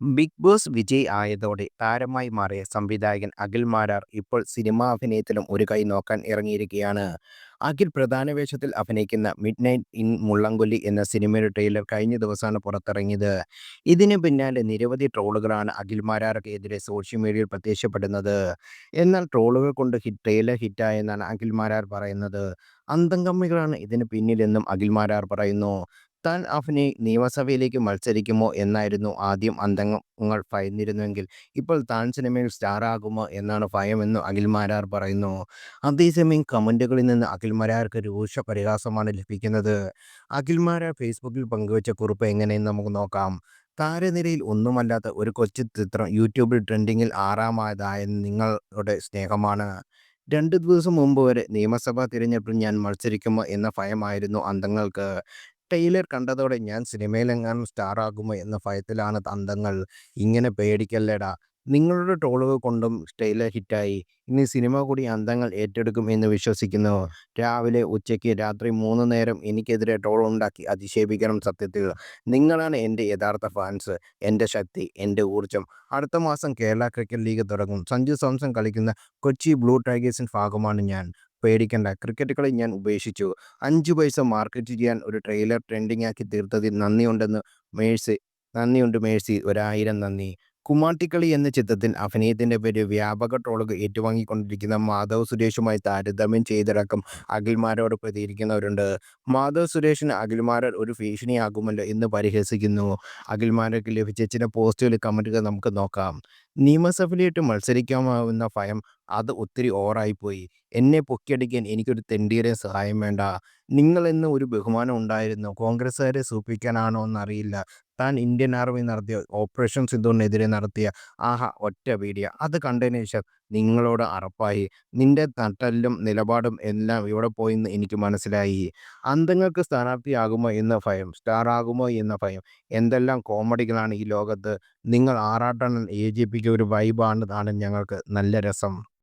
Big boss Vijay ആയതോടെ താരമായി മാറിയ സംവിധായകൻ അഖിൽ മാരാർ ഇപ്പോൾ സിനിമാ അഭിനയത്തിലും ഒരു കൈ നോക്കാൻ ഇറങ്ങിയിരിക്കുകയാണ്. അഖിൽ പ്രധാന വേഷത്തിൽ അഭിനയിക്കുന്ന മിഡ് നൈറ്റ് ഇൻ മുള്ളംകൊല്ലി എന്ന സിനിമയുടെ ട്രെയിലർ കഴിഞ്ഞ ദിവസമാണ് പുറത്തിറങ്ങിയത്. ഇതിന് പിന്നാലെ നിരവധി ട്രോളുകളാണ് അഖിൽ മാരാർക്ക് എതിരെ സോഷ്യൽ മീഡിയയിൽ പ്രത്യക്ഷപ്പെടുന്നത്. എന്നാൽ ട്രോളുകൾ കൊണ്ട് ഹിറ്റ് ട്രെയിലർ ഹിറ്റായെന്നാണ് അഖിൽ മാരാർ പറയുന്നത്. അന്തംകമ്മികളാണ് ഇതിന് പിന്നിലെന്നും അഖിൽ മാരാർ പറയുന്നു. താൻ അഫ്നി നിയമസഭയിലേക്ക് മത്സരിക്കുമോ എന്നായിരുന്നു ആദ്യം അന്തങ്ങൾ ഭയന്നിരുന്നുവെങ്കിൽ ഇപ്പോൾ താൻ സിനിമയിൽ സ്റ്റാറാകുമോ എന്നാണ് ഭയമെന്നും അഖിൽ മാരാർ പറയുന്നു. അതേസമയം കമന്റുകളിൽ നിന്ന് അഖിൽ മാരാർക്ക് രൂക്ഷ പരിഹാസമാണ് ലഭിക്കുന്നത്. അഖിൽ മാരാർ ഫേസ്ബുക്കിൽ പങ്കുവച്ച കുറിപ്പ് എങ്ങനെയെന്ന് നമുക്ക് നോക്കാം. താരനിരയിൽ ഒന്നുമല്ലാത്ത ഒരു കൊച്ചു ചിത്രം യൂട്യൂബിൽ ട്രെൻഡിങ്ങിൽ ആറാമതായത് നിങ്ങളുടെ സ്നേഹമാണ്. രണ്ട് ദിവസം മുമ്പ് വരെ നിയമസഭാ തിരഞ്ഞെടുപ്പിൽ ഞാൻ മത്സരിക്കുമോ എന്ന ഭയമായിരുന്നു അന്തങ്ങൾക്ക്. ട്രെയിലർ കണ്ടതോടെ ഞാൻ സിനിമയിലെങ്ങാനും സ്റ്റാറാകുമോ എന്ന ഭയത്തിലാണ് തന്തങ്ങൾ ഇങ്ങനെ പേടിക്കല്ലേടാ. നിങ്ങളുടെ ട്രോളുകൾ കൊണ്ടും ട്രെയിലർ ഹിറ്റായി. ഇനി സിനിമ കൂടി അന്തങ്ങൾ ഏറ്റെടുക്കും എന്ന് വിശ്വസിക്കുന്നു. രാവിലെ, ഉച്ചയ്ക്ക്, രാത്രി മൂന്ന് നേരം എനിക്കെതിരെ ട്രോളുണ്ടാക്കി അധിക്ഷേപിക്കണം സത്യത്തിൽ. നിങ്ങളാണ് എന്റെ യഥാർത്ഥ ഫാൻസ്. എന്റെ ശക്തി, എന്റെ ഊർജം. അടുത്ത മാസം കേരള ക്രിക്കറ്റ് ലീഗ് തുടങ്ങും. സഞ്ജു സാംസൺ കളിക്കുന്ന കൊച്ചി ബ്ലൂ ടൈഗേഴ്സിന്റെ ഭാഗമാണ് ഞാൻ. പേടിക്കണ്ട. ക്രിക്കറ്റ് കളി ഞാൻ ഉപേക്ഷിച്ചു. അഞ്ചു പൈസ മാർക്കറ്റ് ചെയ്യാൻ ഒരു ട്രെയിലർ ട്രെൻഡിങ് ആക്കി തീർത്തതിൽ നന്ദിയുണ്ടെന്ന് മേഴ്സി നന്ദിയുണ്ട് മേഴ്സി ഒരായിരം നന്ദി. കുമ്മാട്ടിക്കളി എന്ന ചിത്രത്തിൽ അഭിനയത്തിന്റെ പേര് വ്യാപക ട്രോളുകൾ ഏറ്റുവാങ്ങിക്കൊണ്ടിരിക്കുന്ന മാധവ് സുരേഷുമായി താരതമ്യം ചെയ്തടക്കം അഖിൽമാരോട് പ്രതികരിക്കുന്നവരുണ്ട്. മാധവ് സുരേഷിന് അഖിൽമാരർ ഒരു ഭീഷണിയാകുമല്ലോ എന്ന് പരിഹസിക്കുന്നു. അഖിൽമാരക്ക് ലഭിച്ച ചില പോസ്റ്റുകൾ കമന്റുകൾ നമുക്ക് നോക്കാം. നിയമസഭയിലേക്ക് മത്സരിക്കാമാവുന്ന ഭയം അത് ഒത്തിരി ഓവറായിപ്പോയി. എന്നെ പൊക്കിയടിക്കാൻ എനിക്കൊരു തെണ്ടിയുടെ സഹായം വേണ്ട. നിങ്ങളെന്ന് ഒരു ബഹുമാനം ഉണ്ടായിരുന്നു. കോൺഗ്രസ്സുകാരെ സൂപ്പിക്കാനാണോ സൂചിപ്പിക്കാനാണോന്നറിയില്ല. താൻ ഇന്ത്യൻ ആർമി നടത്തിയ ഓപ്പറേഷൻ സിന്ധുവിനെതിരെ നടത്തിയ ആഹ ഒറ്റ വീഡിയോ. അത് കണ്ടതിന് ശേഷം നിങ്ങളോട് അറപ്പായി. നിന്റെ തട്ടലും നിലപാടും എല്ലാം ഇവിടെ പോയി എന്ന് എനിക്ക് മനസ്സിലായി. അന്തങ്ങൾക്ക് സ്ഥാനാർത്ഥിയാകുമോ എന്ന ഭയം, സ്റ്റാർ ആകുമോ എന്ന ഭയം. എന്തെല്ലാം കോമഡികളാണ് ഈ ലോകത്ത്. നിങ്ങൾ ആറാട്ടണൻ എ ജെ പിക്ക് ഒരു വൈബാണ് ആണ് ഞങ്ങൾക്ക്. നല്ല രസം.